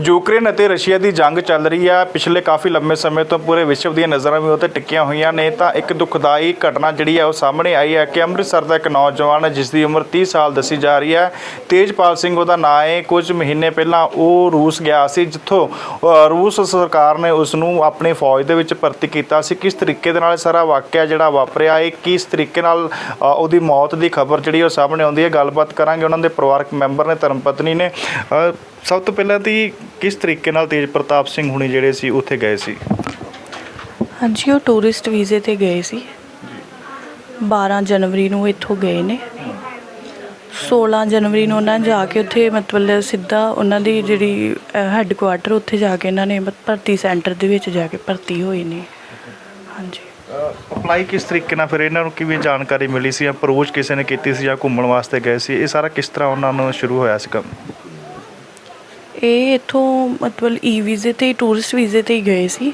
Ukraine ਅਤੇ Russia ਦੀ ਜੰਗ ਚੱਲ ਰਹੀ ਹੈ ਪਿਛਲੇ ਕਾਫੀ ਲੰਮੇ ਸਮੇਂ ਤੋਂ ਪੂਰੇ ਵਿਸ਼ਵ ਦੀਆਂ ਨਜ਼ਰਾਂ ਵੀ ਉੱਤੇ ਟਿੱਕੀਆਂ ਹੋਈਆਂ ਨੇ। ਤਾਂ ਇੱਕ ਦੁਖਦਾਈ ਘਟਨਾ ਜਿਹੜੀ ਹੈ ਉਹ ਸਾਹਮਣੇ ਆਈ ਹੈ ਕਿ ਅੰਮ੍ਰਿਤਸਰ ਦਾ ਇੱਕ ਨੌਜਵਾਨ, ਜਿਸ ਦੀ ਉਮਰ 30 ਸਾਲ ਦੱਸੀ ਜਾ ਰਹੀ ਹੈ ਤੇਜਪਾਲ ਸਿੰਘ ਉਹਦਾ ਨਾਂ ਹੈ ਕੁਝ ਮਹੀਨੇ ਪਹਿਲਾਂ ਉਹ ਰੂਸ ਗਿਆ ਸੀ, ਜਿੱਥੋਂ ਰੂਸ ਸਰਕਾਰ ਨੇ ਉਸ ਨੂੰ ਆਪਣੀ ਫੌਜ ਦੇ ਵਿੱਚ ਭਰਤੀ ਕੀਤਾ ਸੀ। ਕਿਸ ਤਰੀਕੇ ਦੇ ਨਾਲ ਇਹ ਸਾਰਾ ਵਾਕਿਆ ਜਿਹੜਾ ਵਾਪਰਿਆ ਹੈ ਕਿਸ ਤਰੀਕੇ ਨਾਲ ਉਹਦੀ ਮੌਤ ਦੀ ਖਬਰ ਜਿਹੜੀ ਉਹ ਸਾਹਮਣੇ ਆਉਂਦੀ ਹੈ ਗੱਲਬਾਤ ਕਰਾਂਗੇ। ਉਹਨਾਂ ਦੇ ਪਰਿਵਾਰਕ ਮੈਂਬਰ ਨੇ, ਧਰਮ ਪਤਨੀ ਨੇ। ਸਭ ਤੋਂ ਪਹਿਲਾਂ ਤੀ ਕਿਸ ਤਰੀਕੇ ਨਾਲ ਤੇਜ ਪ੍ਰਤਾਪ ਸਿੰਘ ਹੁਣੀ ਜਿਹੜੇ ਸੀ ਉੱਥੇ ਗਏ ਸੀ? ਹਾਂਜੀ ਉਹ ਟੂਰਿਸਟ ਵੀਜ਼ੇ ਤੇ ਗਏ ਸੀ। 12 ਜਨਵਰੀ ਨੂੰ ਇੱਥੋਂ ਗਏ ਨੇ। 16 ਜਨਵਰੀ ਨੂੰ ਉਹਨਾਂ ਜਾ ਕੇ ਉੱਥੇ ਮਤਲਬ ਸਿੱਧਾ ਉਹਨਾਂ ਦੀ ਜਿਹੜੀ ਹੈੱਡਕੁਆਟਰ ਉੱਥੇ ਜਾ ਕੇ ਇਹਨਾਂ ਨੇ ਭਰਤੀ ਸੈਂਟਰ ਦੇ ਵਿੱਚ ਜਾ ਕੇ ਭਰਤੀ ਹੋਏ ਨੇ। ਹਾਂਜੀ। ਅਪਲਾਈ ਕਿਸ ਤਰੀਕੇ ਨਾਲ ਫਿਰ ਇਹਨਾਂ ਨੂੰ ਕਿਵੇਂ ਜਾਣਕਾਰੀ ਮਿਲੀ ਸੀ ਜਾਂ ਅਪਰੋਚ ਕਿਸੇ ਨੇ ਕੀਤੀ ਸੀ ਜਾਂ ਘੁੰਮਣ ਵਾਸਤੇ ਗਏ ਸੀ? ਇਹ ਸਾਰਾ ਕਿਸ ਤਰ੍ਹਾਂ ਉਹਨਾਂ ਨੂੰ ਸ਼ੁਰੂ ਹੋਇਆ ਸੀ ਕੰਮ? ਇਹ ਇੱਥੋਂ ਮਤਲਬ ਈ ਵੀਜ਼ੇ ਤੇ ਟੂਰਿਸਟ ਵੀਜ਼ੇ ਤੇ ਹੀ ਗਏ ਸੀ।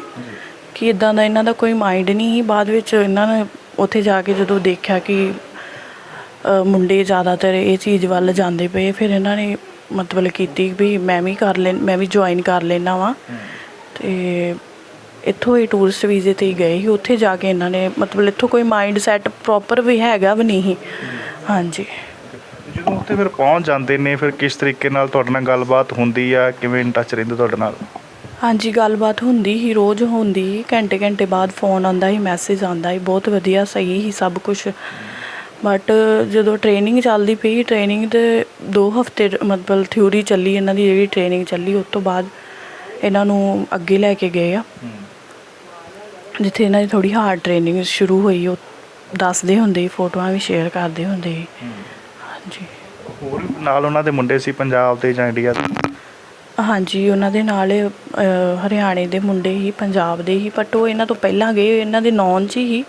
ਕਿ ਇਦਾਂ ਦਾ ਇਹਨਾਂ ਦਾ ਕੋਈ ਮਾਈਂਡ ਨਹੀਂ ਸੀ। ਬਾਅਦ ਵਿੱਚ ਇਹਨਾਂ ਨੇ ਉੱਥੇ ਜਾ ਕੇ ਜਦੋਂ ਦੇਖਿਆ ਕਿ ਅ, ਮੁੰਡੇ ਜ਼ਿਆਦਾਤਰ ਇਹ ਚੀਜ਼ ਵੱਲ ਜਾਂਦੇ ਪਏ ਫਿਰ ਇਹਨਾਂ ਨੇ ਮਤਲਬ ਕੀਤੀ ਵੀ ਮੈਂ ਵੀ ਕਰ ਲੈ ਮੈਂ ਵੀ ਜੁਆਇਨ ਕਰ ਲੈਣਾ ਵਾਂ। ਤੇ ਇੱਥੋਂ ਇਹ ਟੂਰਿਸਟ ਵੀਜ਼ੇ ਤੇ ਹੀ ਗਏ ਸੀ। ਉੱਥੇ ਜਾ ਕੇ ਇਹਨਾਂ ਨੇ ਮਤਲਬ ਇੱਥੋਂ ਕੋਈ ਮਾਈਂਡ ਸੈਟ ਪ੍ਰੋਪਰ ਵੀ ਹੈਗਾ ਵੀ ਨਹੀਂ ਸੀ। ਹਾਂਜੀ। ਉੱਥੇ ਫਿਰ ਪਹੁੰਚ ਜਾਂਦੇ ਨੇ ਫਿਰ ਕਿਸ ਤਰੀਕੇ ਨਾਲ ਤੁਹਾਡੇ ਨਾਲ ਗੱਲਬਾਤ ਹੁੰਦੀ ਆ ਕਿਵੇਂ ਇਨ ਟੱਚ ਰਹਿੰਦੇ ਤੁਹਾਡੇ ਨਾਲ? ਹਾਂਜੀ ਗੱਲਬਾਤ ਹੁੰਦੀ ਹੀ ਰੋਜ਼ ਹੁੰਦੀ ਘੰਟੇ ਘੰਟੇ ਬਾਅਦ ਫੋਨ ਆਉਂਦਾ ਸੀ ਮੈਸੇਜ ਆਉਂਦਾ ਸੀ ਬਹੁਤ ਵਧੀਆ ਸਹੀ ਹੀ ਸਭ ਕੁਝ ਬਟ ਜਦੋਂ ਟ੍ਰੇਨਿੰਗ ਚੱਲਦੀ ਪਈ ਟ੍ਰੇਨਿੰਗ ਦੇ 2 ਹਫ਼ਤੇ ਮਤਲਬ ਥਿਊਰੀ ਚੱਲੀ ਇਹਨਾਂ ਦੀ ਜਿਹੜੀ ਟ੍ਰੇਨਿੰਗ ਚੱਲੀ ਉਸ ਤੋਂ ਬਾਅਦ ਇਹਨਾਂ ਨੂੰ ਅੱਗੇ ਲੈ ਕੇ ਗਏ ਆ। ਜਿੱਥੇ ਇਹਨਾਂ ਦੀ ਥੋੜੀ ਹਾਰਡ ਟ੍ਰੇਨਿੰਗ ਸ਼ੁਰੂ ਹੋਈ ਉਹ ਦੱਸਦੇ ਹੁੰਦੇ ਫੋਟੋਆਂ ਵੀ ਸ਼ੇਅਰ ਕਰਦੇ ਹੁੰਦੇ ਹਾਂਜੀ। ਹੋਰ ਨਾਲ ਉਹਨਾਂ ਦੇ ਮੁੰਡੇ ਸੀ ਪੰਜਾਬ ਦੇ ਜਾਂ ਇੰਡੀਆ ਦੇ? ਹਾਂਜੀ ਉਹਨਾਂ ਦੇ ਨਾਲ ਅਹ, ਹਰਿਆਣੇ ਦੇ ਮੁੰਡੇ ਹੀ ਪੰਜਾਬ ਦੇ ਹੀ ਬਟ ਉਹ ਇਹਨਾਂ ਤੋਂ ਪਹਿਲਾਂ ਗਏ ਇਹਨਾਂ ਦੇ ਨੌਨ ਚ ਹੀ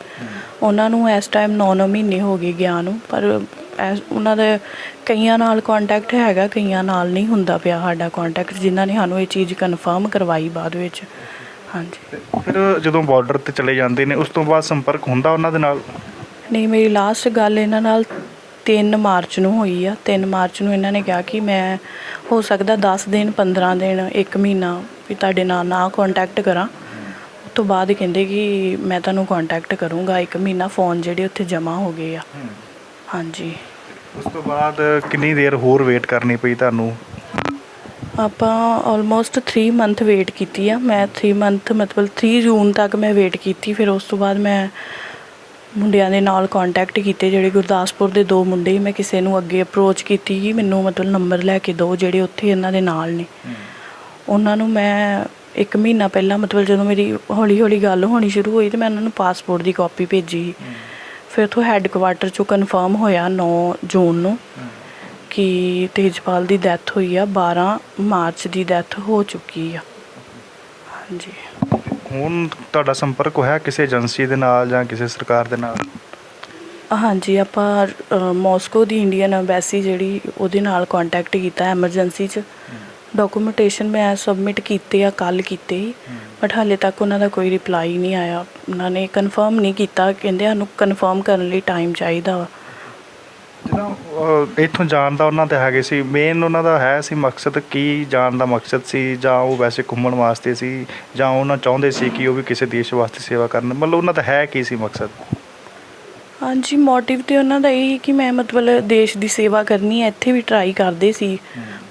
ਉਹਨਾਂ ਨੂੰ ਇਸ ਟਾਈਮ 9-9 ਮਹੀਨੇ ਹੋ ਗਏ ਗਿਆ ਨੂੰ ਪਰ ਐਸ- ਉਹਨਾਂ ਦੇ ਕਈਆਂ ਨਾਲ ਕੰਟੈਕਟ ਹੈਗਾ ਕਈਆਂ ਨਾਲ ਨਹੀਂ ਹੁੰਦਾ ਪਿਆ ਸਾਡਾ ਕੰਟੈਕਟ ਜਿਨ੍ਹਾਂ ਨੇ ਸਾਨੂੰ ਇਹ ਚੀਜ਼ ਕਨਫਰਮ ਕਰਵਾਈ ਬਾਅਦ ਵਿੱਚ। ਹਾਂਜੀ। ਫਿਰ ਜਦੋਂ ਬਾਰਡਰ ਤੇ ਚਲੇ ਜਾਂਦੇ ਨੇ ਉਸ ਤੋਂ ਬਾਅਦ ਸੰਪਰਕ ਹੁੰਦਾ ਉਹਨਾਂ ਦੇ ਨਾਲ? ਨਹੀਂ ਮੇਰੀ ਲਾਸਟ ਗੱਲ ਇਹਨਾਂ ਨਾਲ 3 ਮਾਰਚ ਨੂੰ ਹੋਈ ਆ। 3 ਮਾਰਚ ਨੂੰ ਇਹਨਾਂ ਨੇ ਕਿਹਾ ਕਿ ਮੈਂ ਹੋ ਸਕਦਾ 10 ਦਿਨ 15 ਦਿਨ 1 ਮਹੀਨਾ ਵੀ ਤੁਹਾਡੇ ਨਾਲ ਨਾ ਕੰਟੈਕਟ ਕਰਾਂ। ਉਸ ਤੋਂ ਬਾਅਦ ਕਹਿੰਦੇ ਕਿ ਮੈਂ ਤੁਹਾਨੂੰ ਕੰਟੈਕਟ ਕਰੂੰਗਾ 1 ਮਹੀਨਾ ਫੋਨ ਜਿਹੜੇ ਉੱਥੇ ਜਮ੍ਹਾਂ ਹੋ ਗਏ ਆ। ਹਾਂਜੀ। ਉਸ ਤੋਂ ਬਾਅਦ ਕਿੰਨੀ ਦੇਰ ਹੋਰ ਵੇਟ ਕਰਨੀ ਪਈ ਤੁਹਾਨੂੰ? ਆਪਾਂ ਆਲਮੋਸਟ 3 ਮੰਥ ਵੇਟ ਕੀਤੀ ਆ। ਮੈਂ 3 ਮੰਥ ਮਤਲਬ 3 ਜੂਨ ਤੱਕ ਮੈਂ ਵੇਟ ਕੀਤੀ ਫਿਰ ਉਸ ਤੋਂ ਬਾਅਦ ਮੈਂ ਮੁੰਡਿਆਂ ਦੇ ਨਾਲ ਕੰਟੈਕਟ ਕੀਤੇ ਜਿਹੜੇ ਗੁਰਦਾਸਪੁਰ ਦੇ ਦੋ ਮੁੰਡੇ। ਮੈਂ ਕਿਸੇ ਨੂੰ ਅੱਗੇ ਅਪਰੋਚ ਕੀਤੀ ਕਿ ਮੈਨੂੰ ਮਤਲਬ ਨੰਬਰ ਲੈ ਕੇ ਦਿਓ ਜਿਹੜੇ ਉੱਥੇ ਇਹਨਾਂ ਦੇ ਨਾਲ ਨੇ। ਉਹਨਾਂ ਨੂੰ ਮੈਂ ਇੱਕ ਮਹੀਨਾ ਪਹਿਲਾਂ ਮਤਲਬ ਜਦੋਂ ਮੇਰੀ ਹੌਲੀ ਹੌਲੀ ਗੱਲ ਹੋਣੀ ਸ਼ੁਰੂ ਹੋਈ ਤੇ ਮੈਂ ਉਹਨਾਂ ਨੂੰ ਪਾਸਪੋਰਟ ਦੀ ਕਾਪੀ ਭੇਜੀ ਫਿਰ ਉੱਥੋਂ ਹੈੱਡਕੁਆਟਰ ਚੋਂ ਕਨਫਰਮ ਹੋਇਆ 9 ਜੂਨ ਨੂੰ ਕਿ ਤੇਜਪਾਲ ਦੀ ਡੈਥ ਹੋਈ ਆ 12 ਮਾਰਚ ਦੀ ਡੈਥ ਹੋ ਚੁੱਕੀ ਆ। ਹਾਂਜੀ। ਹੁਣ ਤੁਹਾਡਾ ਸੰਪਰਕ ਹੋਇਆ ਕਿਸੇ ਏਜੰਸੀ ਦੇ ਨਾਲ ਜਾਂ ਕਿਸੇ ਸਰਕਾਰ ਦੇ ਨਾਲ? ਹਾਂਜੀ ਆਪਾਂ ਅ, ਮਾਸਕੋ ਦੀ ਇੰਡੀਅਨ ਐਮਬੈਸੀ ਜਿਹੜੀ ਉਹਦੇ ਨਾਲ ਕੰਟੈਕਟ ਕੀਤਾ ਐਮਰਜੈਂਸੀ 'ਚ। ਡਾਕੂਮੈਂਟੇਸ਼ਨ ਮੈਂ ਸਬਮਿਟ ਕੀਤੇ ਆ ਕੱਲ ਕੀਤੇ ਹੀ। ਬਟ ਹਾਲੇ ਤੱਕ ਉਹਨਾਂ ਦਾ ਕੋਈ ਰਿਪਲਾਈ ਨਹੀਂ ਆਇਆ। ਉਹਨਾਂ ਨੇ ਕਨਫਰਮ ਨਹੀਂ ਕੀਤਾ। ਕਹਿੰਦੇ ਸਾਨੂੰ ਕਨਫਰਮ ਕਰਨ ਲਈ ਟਾਈਮ ਚਾਹੀਦਾ ਵਾ। ਅਹ, ਇੱਥੋਂ ਜਾਣ ਦਾ ਉਹਨਾਂ ਦਾ ਹੈਗੇ ਸੀ ਮੇਨ ਉਹਨਾਂ ਦਾ ਹੈ ਸੀ ਮਕਸਦ ਕੀ ਜਾਣ ਦਾ ਮਕਸਦ ਸੀ ਜਾਂ ਉਹ ਵੈਸੇ ਘੁੰਮਣ ਵਾਸਤੇ ਸੀ ਜਾਂ ਉਹਨਾਂ ਚਾਹੁੰਦੇ ਸੀ ਕਿ ਉਹ ਵੀ ਕਿਸੇ ਦੇਸ਼ ਵਾਸਤੇ ਸੇਵਾ ਕਰਨ ਮਤਲਬ ਉਹਨਾਂ ਦਾ ਹੈ ਕੀ ਸੀ ਮਕਸਦ? ਹਾਂਜੀ ਮੋਟਿਵ ਤੇ ਉਹਨਾਂ ਦਾ ਇਹ ਕਿ ਮੈਂ ਮਤਲਬ ਦੇਸ਼ ਦੀ ਸੇਵਾ ਕਰਨੀ ਹੈ ਇੱਥੇ ਵੀ ਟਰਾਈ ਕਰਦੇ ਸੀ।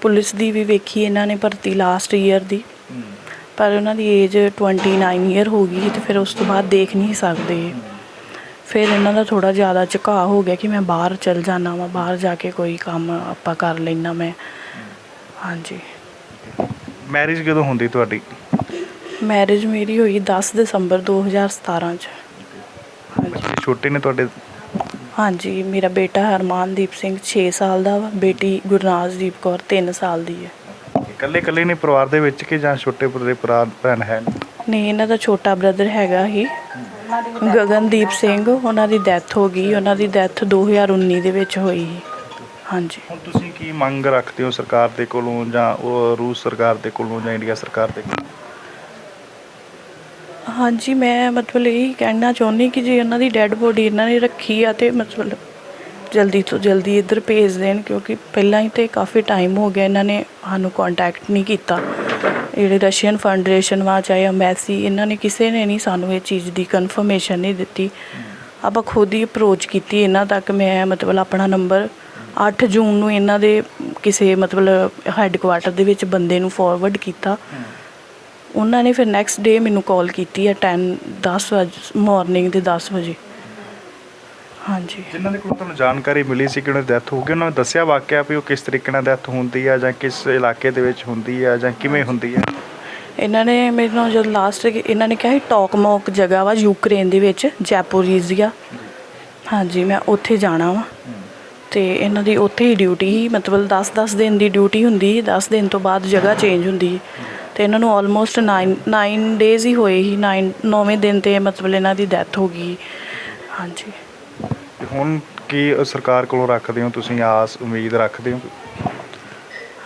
ਪੁਲਿਸ ਦੀ ਵੀ ਵੇਖੀ ਇਹਨਾਂ ਨੇ ਭਰਤੀ ਲਾਸਟ ਈਅਰ ਦੀ। ਪਰ ਉਹਨਾਂ ਦੀ ਏਜ 29 ਈਅਰ ਹੋ ਗਈ ਤੇ ਫਿਰ ਉਸ ਤੋਂ ਬਾਅਦ ਦੇਖ ਨਹੀਂ ਸਕਦੇ। ਫਿਰ ਇਹਨਾਂ ਦਾ ਥੋੜਾ ਜ਼ਿਆਦਾ ਝੁਕਾਅ ਹੋ ਗਿਆ ਕਿ ਮੈਂ ਬਾਹਰ ਚਲ ਜਾਣਾ ਵਾ ਬਾਹਰ ਜਾ ਕੇ ਕੋਈ ਕੰਮ ਆਪਾਂ ਕਰ ਲੈਣਾ ਮੈਂ। ਹਾਂਜੀ। ਮੈਰਿਜ ਕਦੋਂ ਹੁੰਦੀ ਤੁਹਾਡੀ? ਮੈਰਿਜ ਮੇਰੀ ਹੋਈ 10 ਦਸੰਬਰ 2017 ਚ। ਬੱਚੇ ਛੋਟੇ ਨੇ ਤੁਹਾਡੇ? ਹਾਂਜੀ ਮੇਰਾ ਬੇਟਾ ਹਰਮਾਨਦੀਪ ਸਿੰਘ 6 ਸਾਲ ਦਾ ਵਾ ਬੇਟੀ ਗੁਰਨਾਜ਼ਦੀਪ ਕੌਰ 3 ਸਾਲ ਦੀ ਹੈ। ਇਕੱਲੇ ਇਕੱਲੇ ਨੇ ਪਰਿਵਾਰ ਦੇ ਵਿੱਚ ਕਿ ਜਾਂ ਛੋਟੇ ਪੁੱਤਰ ਭਰਾ ਭੈਣ ਹੈ? ਨਹੀਂ ਇਹਨਾਂ ਦਾ ਛੋਟਾ ਬ੍ਰਦਰ ਹੈਗਾ ਹੀ। ਗਗਨਦੀਪ ਸਿੰਘ ਉਹਨਾਂ ਦੀ ਡੈਥ ਹੋ ਗਈ ਉਹਨਾਂ ਦੀ ਡੈਥ 2019 ਦੇ ਵਿੱਚ ਹੋਈ। ਸੀ ਹਾਂਜੀ। ਹੁਣ ਤੁਸੀਂ ਕੀ ਮੰਗ ਰੱਖਦੇ ਹੋ ਸਰਕਾਰ ਦੇ ਕੋਲੋਂ ਜਾਂ ਉਹ ਰੂਸ ਸਰਕਾਰ ਦੇ ਕੋਲੋਂ ਜਾਂ ਇੰਡੀਆ ਸਰਕਾਰ ਦੇ ਕੋਲੋਂ? ਹਾਂਜੀ ਮੈਂ ਮਤਲਬ ਇਹ ਕਹਿਣਾ ਚਾਹੁੰਦੀ ਕਿ ਜੇ ਉਹਨਾਂ ਦੀ ਡੈੱਡ ਬੋਡੀ ਇਹਨਾਂ ਨੇ ਰੱਖੀ ਆ ਤੇ ਮਤਲਬ ਜਲਦੀ ਤੋਂ ਜਲਦੀ ਇੱਧਰ ਭੇਜ ਦੇਣ ਕਿਉਂਕਿ ਪਹਿਲਾਂ ਹੀ ਤੇ ਕਾਫੀ ਟਾਈਮ ਹੋ ਗਿਆ ਇਹਨਾਂ ਨੇ ਸਾਨੂੰ ਕੰਟੈਕਟ ਨਹੀਂ ਕੀਤਾ। ਜਿਹੜੇ ਰਸ਼ੀਅਨ ਫਾਊਂਡੇਸ਼ਨ ਵਾ, ਚਾਹੇ ਅੰਬੈਸੀ ਇਹਨਾਂ ਨੇ ਕਿਸੇ ਨੇ ਨਹੀਂ ਸਾਨੂੰ ਇਹ ਚੀਜ਼ ਦੀ ਕਨਫਰਮੇਸ਼ਨ ਨਹੀਂ ਦਿੱਤੀ। ਆਪਾਂ ਖੁਦ ਹੀ ਅਪਰੋਚ ਕੀਤੀ ਇਹਨਾਂ ਤੱਕ, ਮੈਂ ਮਤਲਬ ਆਪਣਾ ਨੰਬਰ 8 ਜੂਨ ਨੂੰ ਇਹਨਾਂ ਦੇ ਕਿਸੇ ਮਤਲਬ ਹੈੱਡਕੁਆਟਰ ਦੇ ਵਿੱਚ ਬੰਦੇ ਨੂੰ ਫਾਰਵਰਡ ਕੀਤਾ। ਉਹਨਾਂ ਨੇ ਫਿਰ ਨੈਕਸਟ ਡੇ ਮੈਨੂੰ ਕਾਲ ਕੀਤੀ ਹੈ 10 10 ਵਜੇ ਮਾਰਨਿੰਗ ਦੇ 10 ਵਜੇ। ਹਾਂਜੀ। ਜਿਨ੍ਹਾਂ ਦੇ ਕੋਲ ਤੁਹਾਨੂੰ ਜਾਣਕਾਰੀ ਮਿਲੀ ਸੀ ਕਿ ਉਹਨਾਂ ਦੀ ਡੈਥ ਹੋ ਗਈ ਉਹਨਾਂ ਨੇ ਦੱਸਿਆ ਵਾਕਿਆ ਵੀ ਉਹ ਕਿਸ ਤਰੀਕੇ ਨਾਲ ਡੈਥ ਹੁੰਦੀ ਹੈ ਜਾਂ ਕਿਸ ਇਲਾਕੇ ਦੇ ਵਿੱਚ ਹੁੰਦੀ ਹੈ ਜਾਂ ਕਿਵੇਂ ਹੁੰਦੀ ਹੈ ਇਹਨਾਂ ਨੇ ਮੈਨੂੰ ਜਦ ਲਾਸਟ ਇਹਨਾਂ ਨੇ ਕਿਹਾ ਸੀ ਟੋਕਮੋਕ ਜਗ੍ਹਾ ਵਾ ਯੂਕਰੇਨ ਦੇ ਵਿੱਚ ਜੈਪੋਰੀਜ਼ੀਆ ਹਾਂਜੀ ਮੈਂ ਉੱਥੇ ਜਾਣਾ ਵਾ। ਤੇ ਇਹਨਾਂ ਦੀ ਉੱਥੇ ਹੀ ਡਿਊਟੀ ਸੀ ਮਤਲਬ 10-10 ਦਿਨ ਦੀ ਡਿਊਟੀ ਹੁੰਦੀ 10 ਦਿਨ ਤੋਂ ਬਾਅਦ ਜਗ੍ਹਾ ਚੇਂਜ ਹੁੰਦੀ ਤੇ ਇਹਨਾਂ ਨੂੰ ਆਲਮੋਸਟ 9 9 ਡੇਜ਼ ਹੀ ਹੋਏ ਸੀ 9 9ਵੇਂ ਦਿਨ ਤੇ ਮਤਲਬ ਇਹਨਾਂ ਦੀ ਡੈਥ ਹੋ ਗਈ। ਹਾਂਜੀ। ਤੇ ਹੁਣ ਕੀ ਸਰਕਾਰ ਕੋਲੋਂ ਰੱਖਦੇ ਹੋ ਤੁਸੀਂ ਆਸ, ਉਮੀਦ ਰੱਖਦੇ ਹੋ?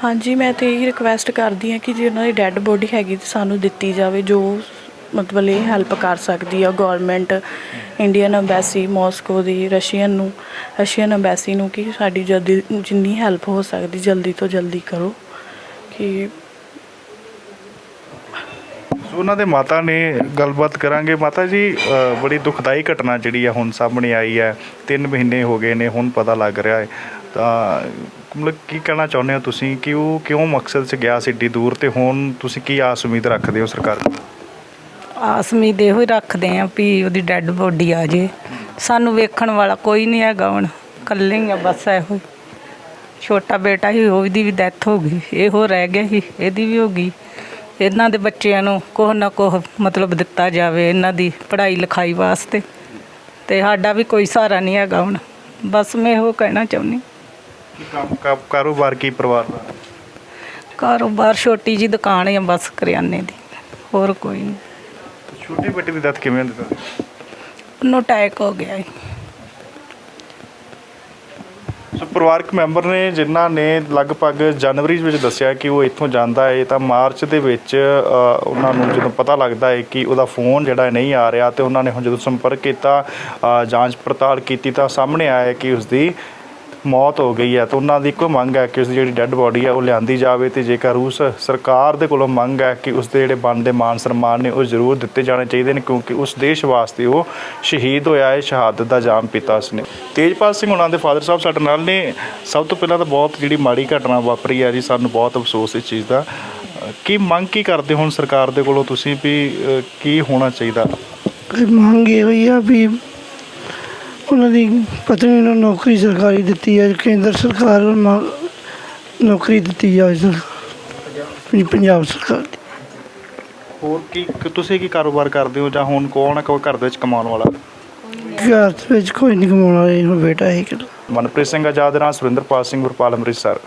ਹਾਂਜੀ, ਮੈਂ ਤੇ ਇਹੀ ਰਿਕੁਐਸਟ ਕਰਦੀ ਹਾਂ ਕਿ ਜੇ ਉਹਨਾਂ ਦੀ ਡੈੱਡ ਬੋਡੀ ਹੈਗੀ ਤੇ ਸਾਨੂੰ ਦਿੱਤੀ ਜਾਵੇ, ਜੋ ਮਤਲਬ ਇਹ ਹੈਲਪ ਕਰ ਸਕਦੀ ਆ ਗਵਰਨਮੈਂਟ ਇੰਡੀਅਨ ਐਮਬੈਸੀ ਮਾਸਕੋ ਦੀ ਰਸ਼ੀਅਨ ਨੂੰ ਰਸ਼ੀਅਨ ਐਮਬੈਸੀ ਨੂੰ ਕਿ ਸਾਡੀ ਜਲਦੀ, ਜਿੰਨੀ ਹੈਲਪ ਹੋ ਸਕਦੀ ਜਲਦੀ ਤੋਂ ਜਲਦੀ ਕਰੋ, ਕਿ ਸੋ ਉਹਨਾਂ ਦੇ ਮਾਤਾ ਨੇ ਗੱਲਬਾਤ ਕਰਾਂਗੇ। ਮਾਤਾ ਜੀ ਅ, ਬੜੀ ਦੁਖਦਾਈ ਘਟਨਾ ਜਿਹੜੀ ਆ ਹੁਣ ਸਾਹਮਣੇ ਆਈ ਹੈ। 3 ਮਹੀਨੇ ਹੋ ਗਏ ਨੇ ਹੁਣ ਪਤਾ ਲੱਗ ਰਿਹਾ ਹੈ। ਤਾਂ ਮਤਲਬ ਕੀ ਕਹਿਣਾ ਚਾਹੁੰਦੇ ਹੋ ਤੁਸੀਂ? ਕਿ ਉਹ ਕਿਉਂ ਮਕਸਦ 'ਚ ਗਿਆ ਸੀ ਏਡੀ ਦੂਰ ਤੇ ਹੁਣ ਤੁਸੀਂ ਕੀ ਆਸ ਉਮੀਦ ਰੱਖਦੇ ਹੋ ਸਰਕਾਰ ਤੋਂ ਆਸ ਉਮੀਦ ਇਹੋ ਹੀ ਰੱਖਦੇ ਆ ਵੀ ਉਹਦੀ ਡੈੱਡ ਬੋਡੀ ਆ ਜੇ। ਸਾਨੂੰ ਵੇਖਣ ਵਾਲਾ ਕੋਈ ਨਹੀਂ ਹੈਗਾ ਹੁਣ। ਇਕੱਲੇ ਹੀ ਆ ਬਸ ਇਹੋ ਹੀ। ਛੋਟਾ ਬੇਟਾ ਸੀ ਉਹਦੀ ਵੀ ਡੈਥ ਹੋ ਗਈ। ਇਹੋ ਰਹਿ ਗਿਆ ਸੀ ਇਹਦੀ ਵੀ ਹੋ ਗਈ। ਇਹਨਾਂ ਦੇ ਬੱਚਿਆਂ ਨੂੰ ਕੁਛ ਨਾ ਕੁਛ ਮਤਲਬ ਦਿੱਤਾ ਜਾਵੇ ਇਹਨਾਂ ਦੀ ਪੜ੍ਹਾਈ ਲਿਖਾਈ ਵਾਸਤੇ। ਤੇ ਸਾਡਾ ਵੀ ਕੋਈ ਸਹਾਰਾ ਨਹੀਂ ਹੈਗਾ ਹੁਣ। ਬਸ ਮੈਂ ਇਹੋ ਕਹਿਣਾ ਚਾਹੁੰਦੀ। ਕੀ ਕੰਮ ਕਾ- ਕਾਰੋਬਾਰ ਕੀ ਪਰਿਵਾਰ ਦਾ? ਕਾਰੋਬਾਰ ਛੋਟੀ ਜੀ ਦੁਕਾਨ ਹੈ ਬਸ ਕਰਿਆਨੇ ਦੀ। ਹੋਰ ਕੋਈ ਨਹੀਂ। ਛੋਟੀ ਬੇਟੀ ਦੀ ਡੈਥ ਕਿਵੇਂ ਹੁੰਦੀ? ਤਾਂ ਉਹਨੂੰ ਅਟੈਕ ਹੋ ਗਿਆ ਹੈ ਸੋ ਪਰਿਵਾਰਕ ਮੈਂਬਰ ਨੇ ਜਿਨ੍ਹਾਂ ਨੇ ਲਗਭਗ ਜਨਵਰੀ ਵਿੱਚ ਦੱਸਿਆ ਕਿ ਉਹ ਇੱਥੋਂ ਜਾਂਦਾ ਹੈ ਤਾਂ ਮਾਰਚ ਦੇ ਵਿੱਚ ਅ, ਉਹਨਾਂ ਨੂੰ ਜਦੋਂ ਪਤਾ ਲੱਗਦਾ ਹੈ ਕਿ ਉਹਦਾ ਫੋਨ ਜਿਹੜਾ ਹੈ ਨਹੀਂ ਆ ਰਿਹਾ ਤੇ ਉਹਨਾਂ ਨੇ ਹੁਣ ਜਦੋਂ ਸੰਪਰਕ ਕੀਤਾ ਅ, ਜਾਂਚ ਪੜਤਾਲ ਕੀਤੀ ਤਾਂ ਸਾਹਮਣੇ ਆਇਆ ਹੈ ਕਿ ਉਸਦੀ ਮੌਤ ਹੋ ਗਈ ਹੈ ਤਾਂ ਉਹਨਾਂ ਦੀ ਇੱਕੋ ਮੰਗ ਹੈ ਕਿ ਉਸਦੀ ਜਿਹੜੀ ਡੈੱਡ ਬੋਡੀ ਹੈ ਉਹ ਲਿਆਂਦੀ ਜਾਵੇ ਤੇ ਜੇਕਰ ਰੂਸ ਸਰਕਾਰ ਦੇ ਕੋਲੋਂ ਮੰਗ ਹੈ ਕਿ ਉਸਦੇ ਜਿਹੜੇ ਬਣਦੇ ਮਾਨ ਸਨਮਾਨ ਨੇ ਉਹ ਜ਼ਰੂਰ ਦਿੱਤੇ ਜਾਣੇ ਚਾਹੀਦੇ ਨੇ ਕਿਉਂਕਿ ਉਸ ਦੇਸ਼ ਵਾਸਤੇ ਉਹ ਸ਼ਹੀਦ ਹੋਇਆ ਹੈ, ਸ਼ਹਾਦਤ ਦਾ ਜਾਮ ਪੀਤਾ ਉਸਨੇ ਤੇਜਪਾਲ ਸਿੰਘ ਉਹਨਾਂ ਦੇ ਫਾਦਰ ਸਾਹਿਬ ਸਾਡੇ ਨਾਲ ਨੇ। ਸਭ ਤੋਂ ਪਹਿਲਾਂ ਤਾਂ ਬਹੁਤ ਜਿਹੜੀ ਮਾੜੀ ਘਟਨਾ ਵਾਪਰੀ ਹੈ ਜੀ, ਸਾਨੂੰ ਬਹੁਤ ਅਫਸੋਸ ਇਸ ਚੀਜ਼ ਦਾ। ਕੀ ਮੰਗ ਕੀ ਕਰਦੇ ਹੁਣ ਸਰਕਾਰ ਦੇ ਕੋਲੋਂ ਤੁਸੀਂ ਵੀ ਕੀ ਹੋਣਾ ਚਾਹੀਦਾ? ਮੰਗ ਇਹ ਹੋਈ ਆ ਵੀ ਉਹਨਾਂ ਦੀ ਪਤਨੀ ਨੂੰ ਨੌਕਰੀ ਸਰਕਾਰੀ ਦਿੱਤੀ ਹੈ ਕੇਂਦਰ ਸਰਕਾਰ ਨੂੰ ਮੰਗ- ਨੌਕਰੀ ਦਿੱਤੀ ਜਾਵੇ ਸਰ ਪੰ- ਪੰਜਾਬ ਸਰਕਾਰ ਦੀ। ਹੋਰ ਕੀ ਤੁਸੀਂ ਕੀ ਕਾਰੋਬਾਰ ਕਰਦੇ ਹੋ ਜਾਂ ਹੁਣ ਕੌਣ ਹੈ ਕੋਈ ਘਰ ਦੇ ਵਿੱਚ ਕਮਾਉਣ ਵਾਲਾ? ਘਰ ਵਿੱਚ ਕੋਈ ਨਹੀਂ ਕਮਾਉਣ ਵਾਲਾ ਇਹ ਬੇਟਾ ਹੈ ਕਿ ਮਨਪ੍ਰੀਤ ਸਿੰਘ ਆਜ਼ਾਦ ਨਾਲ ਸੁਰਿੰਦਰਪਾਲ ਸਿੰਘ ਵਰਪਾਲ ਅੰਮ੍ਰਿਤਸਰ।